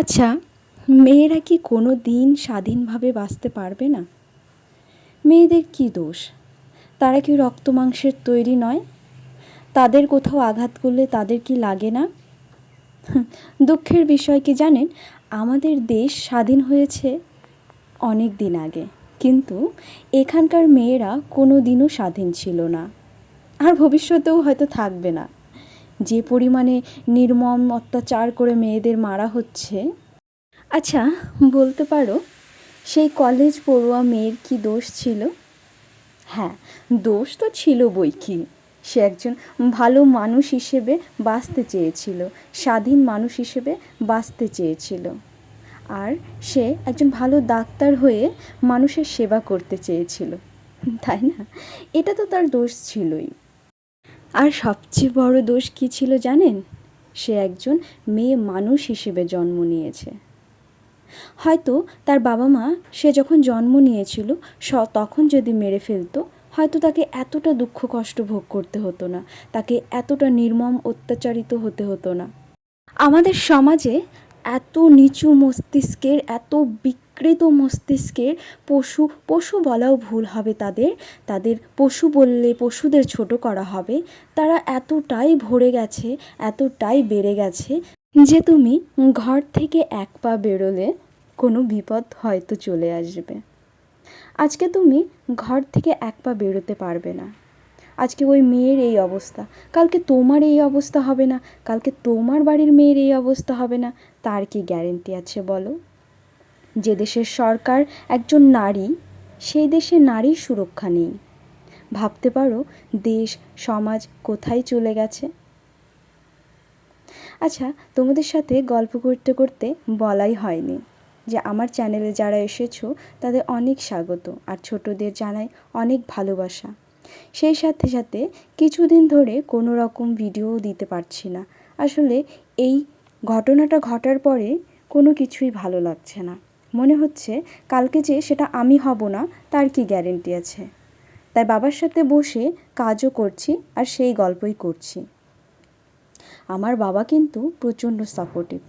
আচ্ছা মেয়েরা কি কোনো দিন স্বাধীনভাবে বাঁচতে পারবে না? মেয়েদের কী দোষ? তারা কি রক্ত মাংসের তৈরি নয়? তাদের কোথাও আঘাত করলে তাদের কি লাগে না? দুঃখের বিষয় কি জানেন? আমাদের দেশ স্বাধীন হয়েছে অনেক দিন আগে, কিন্তু এখানকার মেয়েরা কোনো দিনও স্বাধীন ছিল না। আর ভবিষ্যতেও হয়তো থাকবে না। যে পরিমাণে নির্মম অত্যাচার করে মেয়েদের মারা হচ্ছে। আচ্ছা বলতে পারো, সেই কলেজ পড়ুয়া মেয়ের কি দোষ ছিল? হ্যাঁ দোষ তো ছিল বই কি। সে একজন ভালো মানুষ হিসেবে বাঁচতে চেয়েছিল, স্বাধীন মানুষ হিসেবে বাঁচতে চেয়েছিল। আর সে একজন ভালো ডাক্তার হয়ে মানুষের সেবা করতে চেয়েছিল। তাই না? এটা তো তার দোষ ছিলই। আর সবচেয়ে বড় দোষ কী ছিল জানেন? সে একজন মেয়ে মানুষ হিসেবে জন্ম নিয়েছে। হয়তো তার বাবা মা সে যখন জন্ম নিয়েছিল, স তখন যদি মেরে ফেলতো, হয়তো তাকে এতটা দুঃখ কষ্ট ভোগ করতে হতো না, তাকে এতটা নির্মম অত্যাচারিত হতে হতো না। আমাদের সমাজে এত নিচু মস্তিষ্কের, এত বিকৃত মস্তিষ্কের পশু পশু বলাও ভুল হবে তাদের। তাদের পশু বললে পশুদের ছোট করা হবে। তারা এতটাই ভরে গেছে, এতটাই বেড়ে গেছে যে তুমি ঘর থেকে এক পা বেরোলে কোনো বিপদ হয়তো চলে আসবে। আজকে তুমি ঘর থেকে এক পা বেরোতে পারবে না। আজকে ওই মেয়ের এই অবস্থা। কালকে তোমার এই অবস্থা হবে না। কালকে তোমার বাড়ির মেয়ের এই অবস্থা হবে না। তার কি গ্যারেন্টি আছে বলো? যে দেশের সরকার একজন নারী, সেই দেশে নারীর সুরক্ষা নেই। ভাবতে পারো, দেশ, সমাজ কোথায় চলে গেছে? আচ্ছা তোমাদের সাথে গল্প করতে করতে বলাই হয়নি যে আমার চ্যানেলে যারা এসেছ, তাদের অনেক স্বাগত। আর ছোটদের জানাই অনেক ভালোবাসা। সেই সাথে সাথে কিছুদিন ধরে কোনো রকম ভিডিও দিতে পারছি না। আসলে এই ঘটনাটা ঘটার পরে কোনো কিছুই ভালো লাগছে না। মনে হচ্ছে কালকে যে সেটা আমি হব না, তার কি গ্যারেন্টি আছে? তাই বাবার সাথে বসে কাজও করছি আর সেই গল্পই করছি। আমার বাবা কিন্তু প্রচণ্ড সাপোর্টিভ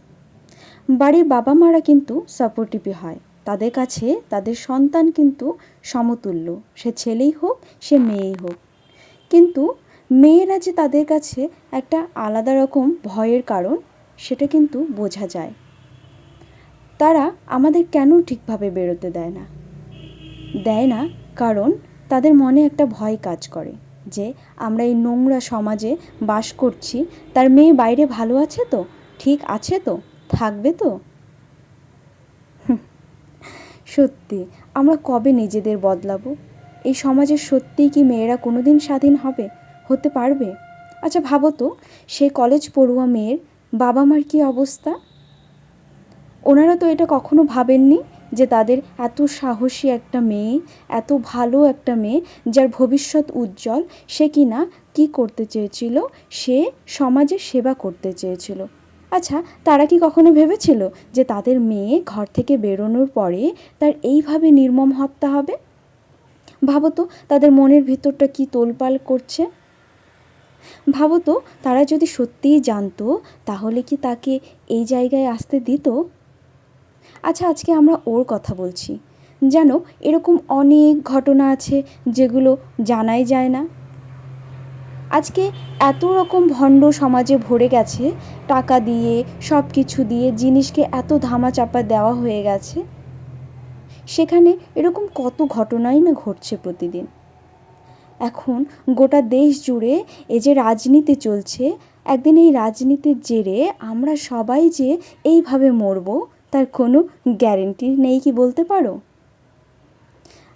বাড়ির বাবা মারা কিন্তু সাপোর্টিভই হয়। তাদের কাছে তাদের সন্তান কিন্তু সমতুল্য। সে ছেলেই হোক, সে মেয়েই হোক। কিন্তু মেয়েরা যে তাদের কাছে একটা আলাদা রকম ভয়ের কারণ, সেটা কিন্তু বোঝা যায়। তারা আমাদের কেন ঠিকভাবে বেরোতে দেয় না? দেয় না কারণ তাদের মনে একটা ভয় কাজ করে যে, আমরা এই নোংরা সমাজে বাস করছি, তার মেয়ে বাইরে ভালো আছে তো? ঠিক আছে তো? থাকবে তো? সত্যি, আমরা কবে নিজেদের বদলাবো? এই সমাজে সত্যিই কি মেয়েরা কোনো দিন স্বাধীন হবে? হতে পারবে? আচ্ছা ভাবো তো, সে কলেজ পড়ুয়া মেয়ের বাবা মার কী অবস্থা? ওনারা তো এটা কখনো ভাবেননি যে তাদের এত সাহসী একটা মেয়ে, এত ভালো একটা মেয়ে, যার ভবিষ্যৎ উজ্জ্বল, সে কি না কী করতে চেয়েছিল? সে সমাজের সেবা করতে চেয়েছিল। আচ্ছা তারা কি কখনো ভেবেছিল যে তাদের মেয়ে ঘর থেকে বেরোনোর পরে তার এইভাবে নির্মম হত্যা হবে? ভাবো তো তাদের মনের ভিতরটা কি তোলপাল করছে? ভাবো তো তারা যদি সত্যিই জানতো, তাহলে কি তাকে এই জায়গায় আসতে দিত? আচ্ছা আজকে আমরা ওর কথা বলছি। জানো, এরকম অনেক ঘটনা আছে যেগুলো জানাই যায় না। আজকে এত রকম ভণ্ড সমাজে ভরে গেছে, টাকা দিয়ে সব কিছু দিয়ে জিনিসকে এত ধামাচাপা দেওয়া হয়ে গেছে। সেখানে এরকম কত ঘটনাই না ঘটছে প্রতিদিন। এখন গোটা দেশ জুড়ে এই যে রাজনীতি চলছে, একদিন এই রাজনীতির জেরে আমরা সবাই যে এইভাবে মরব, তার কোনো গ্যারেন্টি নেই কি বলতে পারো?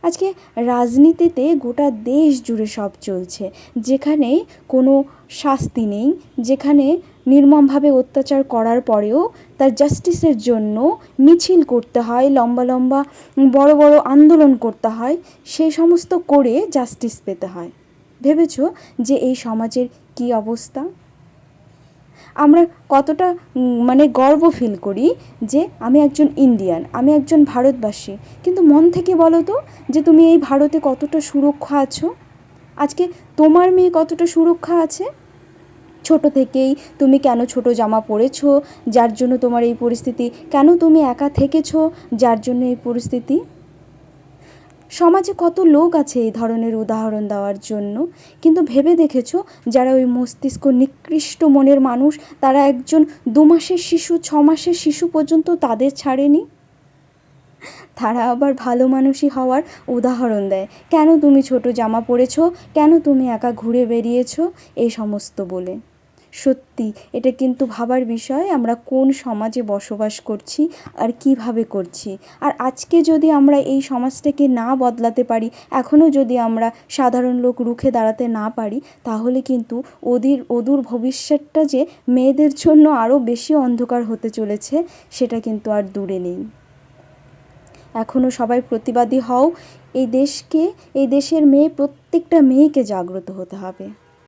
আজকে রাজনীতিতে গোটা দেশ জুড়ে সব চলছে। যেখানে কোনো শাস্তি নেই, যেখানে নির্মমভাবে অত্যাচার করার পরেও তার জাস্টিসের জন্য মিছিল করতে হয়, লম্বা লম্বা বড় বড় আন্দোলন করতে হয় সেই সমস্ত করে জাস্টিস পেতে হয়। ভেবেছ যে এই সমাজের কী অবস্থা? আমরা কতটা মানে গর্ব ফিল করি যে আমি একজন ইন্ডিয়ান আমি একজন ভারতবাসী। কিন্তু মন থেকে বলো তো, যে তুমি এই ভারতে কতটা সুরক্ষা আছো? আজকে তোমার মেয়ে কতটা সুরক্ষা আছে? ছোট থেকেই তুমি কেন ছোট জামা পরেছো? যার জন্য তোমার এই পরিস্থিতি, কেন তুমি একা থেকেছো? যার জন্য এই পরিস্থিতি? সমাজে কত লোক আছে এই ধরনের উদাহরণ দেওয়ার জন্য? কিন্তু ভেবে দেখেছ, যারা ওই মস্তিষ্ক নিকৃষ্ট মনের মানুষ, তারা একজন দু মাসের শিশু ছ মাসের শিশু পর্যন্ত তাদের ছাড়েনি? তারা আবার ভালো মানুষই হওয়ার উদাহরণ দেয়। কেন তুমি ছোট জামা পরেছো? কেন তুমি একা ঘুরে বেরিয়েছো এই সমস্ত বলে। সত্যি, এটা কিন্তু ভাবার বিষয় আমরা কোন সমাজে বসবাস করছি আর কীভাবে করছি। আর আজকে যদি আমরা এই সমাজটাকে না বদলাতে পারি, এখনও যদি আমরা সাধারণ লোক রুখে দাঁড়াতে না পারি, তাহলে কিন্তু ওদের অদূর ভবিষ্যৎটা যে মেয়েদের জন্য আরও বেশি অন্ধকার হতে চলেছে, সেটা কিন্তু আর দূরে নেই। এখনও সবাই প্রতিবাদী হও, এই দেশকে, এই দেশের মেয়ে, প্রত্যেকটা মেয়েকে জাগ্রত হতে হবে।